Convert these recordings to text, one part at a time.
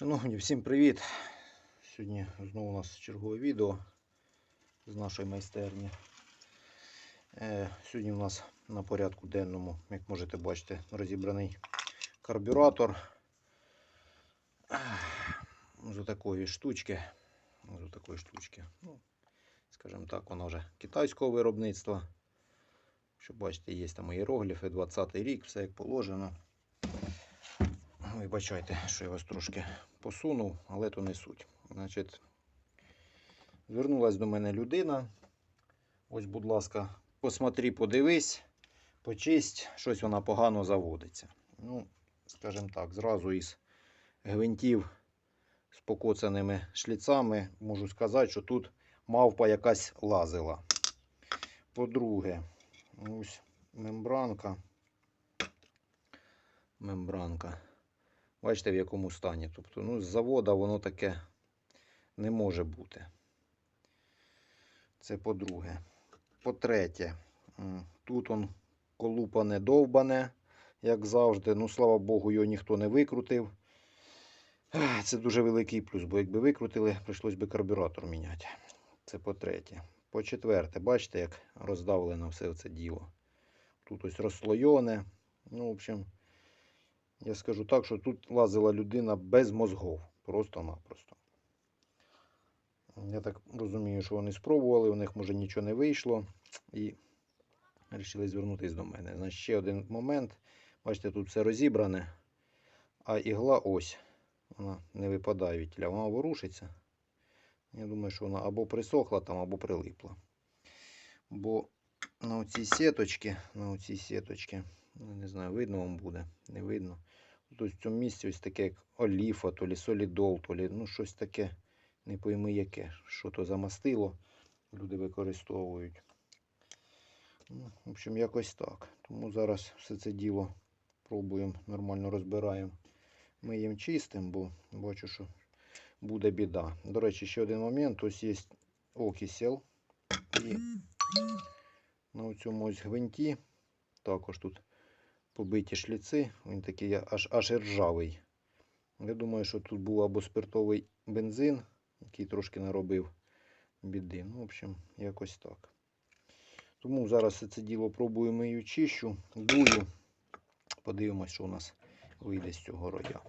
Шановні, всім привіт! Сьогодні знову у нас чергове відео з нашої майстерні. Е, Сьогодні у нас на порядку денному, як можете бачити, розібраний карбюратор з такої штучки. З такої штучки. Ну, скажімо так, вона вже китайського виробництва. Що бачите, є там іерогліфи, 20-й рік, все як положено. Вибачайте, що я вас трошки посунув, але то не суть. Значить, звернулась до мене людина. Ось, будь ласка, посмотри, подивись, почисть, щось вона погано заводиться. Ну, скажімо так, зразу із гвинтів з покоцаними шліцами можу сказати, що тут мавпа якась лазила. По-друге, ось мембранка. Мембранка. Бачите, в якому стані. Тобто, ну, з завода воно таке не може бути. Це по-друге. По-третє, тут он колупане довбане, як завжди. Ну, слава Богу, його ніхто не викрутив. Це дуже великий плюс, бо якби викрутили, прийшлось би карбюратор міняти. Це по-третє. По-четверте, бачите, як роздавлено все це діло. Тут ось розслойоне. Ну, в общем. Я скажу так, що тут лазила людина без мозгов. Просто-напросто. Я так розумію, що вони спробували, у них може нічого не вийшло. І вирішили звернутися до мене. Значить, ще один момент. Бачите, тут все розібране, а ігла ось. Вона не випадає від тіля, вона ворушиться. Я думаю, що вона або присохла там, або прилипла. Бо на оцій сіточці, на оцій сіточці, не знаю, видно вам буде, не видно. Тут в цьому місці ось таке, як оліфа, то лі солідол, то лі, ну щось таке, не пойми яке. Що то за мастило люди використовують. Ну, в общем, якось так. Тому зараз все це діло пробуємо, нормально розбираємо. Ми їм чистимо, бо бачу, що буде біда. До речі, ще один момент. Ось є окисел. І на цьому ось гвинті також тут побиті шліци. Він такий аж аж ржавий. Я думаю, що тут був або спиртовий бензин, який трошки наробив біди. Ну, в общем, якось так. Тому зараз це діло пробуємо і чищу, дую. Подивимось, що у нас вийде з цього роя.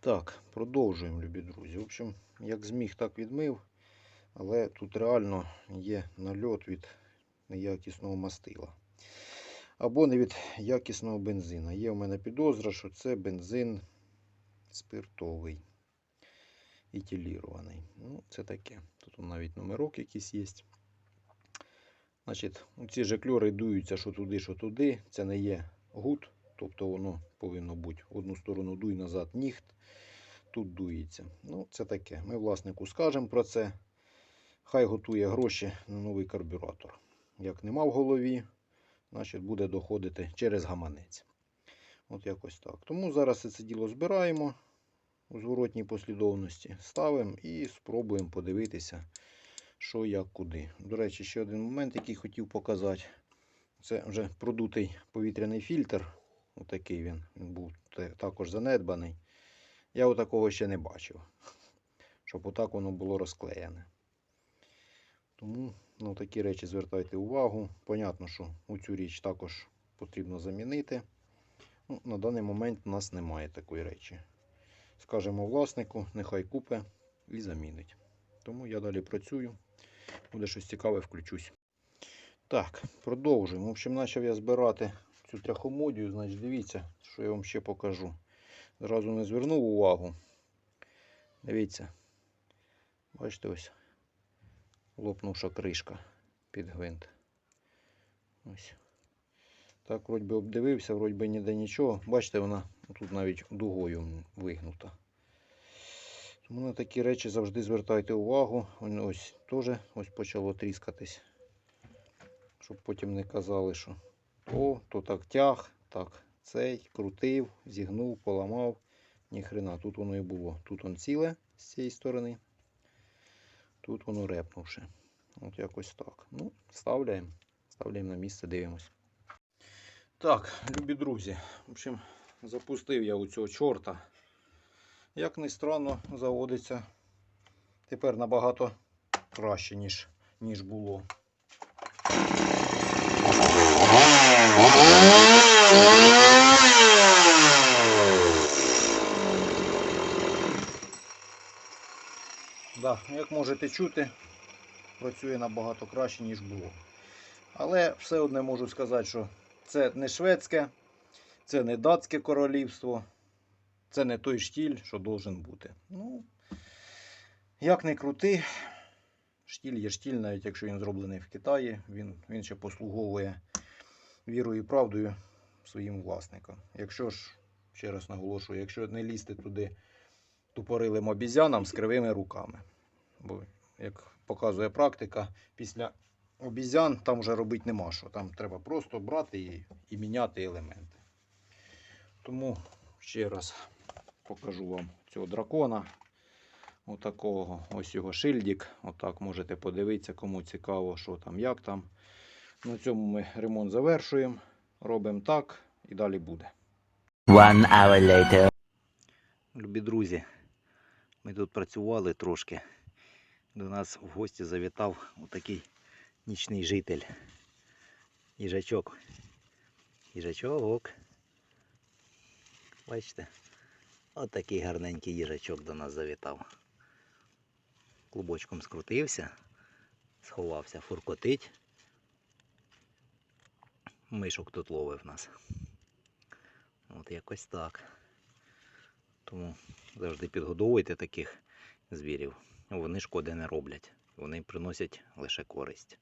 Так, продовжуємо, любі друзі. В общем, як зміг, так відмив. Але тут реально є нальот від неякісного мастила. Або не від якісного бензина. Є у мене підозра, що це бензин спиртовий етилірований. Ну, це таке. Тут навіть номерок якийсь є. Значить, ці жекльори дуються що туди, що туди. Це не є гуд, тобто воно повинно бути в одну сторону дуй, назад ніхт. Тут дується. Ну, це таке. Ми власнику скажемо про це. Хай готує гроші на новий карбюратор. Як нема в голові, значить буде доходити через гаманець. От якось так. Тому зараз це діло збираємо у зворотній послідовності, ставимо і спробуємо подивитися, що як куди. До речі, ще один момент, який хотів показати. Це вже продутий повітряний фільтр. Отакий він. Був також занедбаний. Я отакого ще не бачив. Щоб отак воно було розклеєне. Тому на такі речі звертайте увагу. Понятно, що цю річ також потрібно замінити. Ну, На даний момент у нас немає такої речі. Скажемо власнику, нехай купе і замінить. Тому я далі працюю. Буде щось цікаве, включусь. Так, продовжуємо. В общем, почав я збирати цю тряхомодію. Значить, дивіться, що я вам ще покажу. Зразу не звернув увагу. Дивіться. Бачите ось лопнувша кришка під гвинт. Ось. Так, вроді би обдивився, вроді би ніде нічого. Бачите, вона тут навіть дугою вигнута. Тому на такі речі завжди звертайте увагу. Ось теж ось почало тріскатись. Щоб потім не казали, що о, то так тяг, так цей крутив, зігнув, поламав. Ніхрена, тут воно і було. Тут воно ціле з цієї сторони. Тут воно репнувши. От якось так. Ну, ставляємо. Ставляємо на місце, дивимось. Так, любі друзі. В общем, запустив я у цього чорта. Як не странно, заводиться тепер набагато краще, ніж, ніж було. Як можете чути, працює набагато краще, ніж було. Але все одне можу сказати, що це не шведське, це не датське королівство, це не той штіль, що должен бути. Ну, як не крути, штіль є штіль, навіть якщо він зроблений в Китаї, він, він ще послуговує вірою і правдою своїм власникам. Якщо ж, ще раз наголошую, якщо не лізти туди тупорилим обізянам з кривими руками. Бо, як показує практика, після обізян там вже робити нема що. Там треба просто брати і, і міняти елементи. Тому ще раз покажу вам цього дракона. Отакого. Ось його шильдик. Отак можете подивитися, кому цікаво, що там, як там. На цьому ми ремонт завершуємо. Робимо так і далі буде. One hour later. Любі друзі, ми тут працювали трошки. До нас в гості завітав отакий нічний житель. Їжачок. Їжачок. Бачите? Отакий гарненький їжачок до нас завітав. Клубочком скрутився, сховався, фуркотить. Мишок тут ловив нас. От якось так. Тому завжди підгодовуйте таких звірів. Вони шкоди не роблять. Вони приносять лише користь.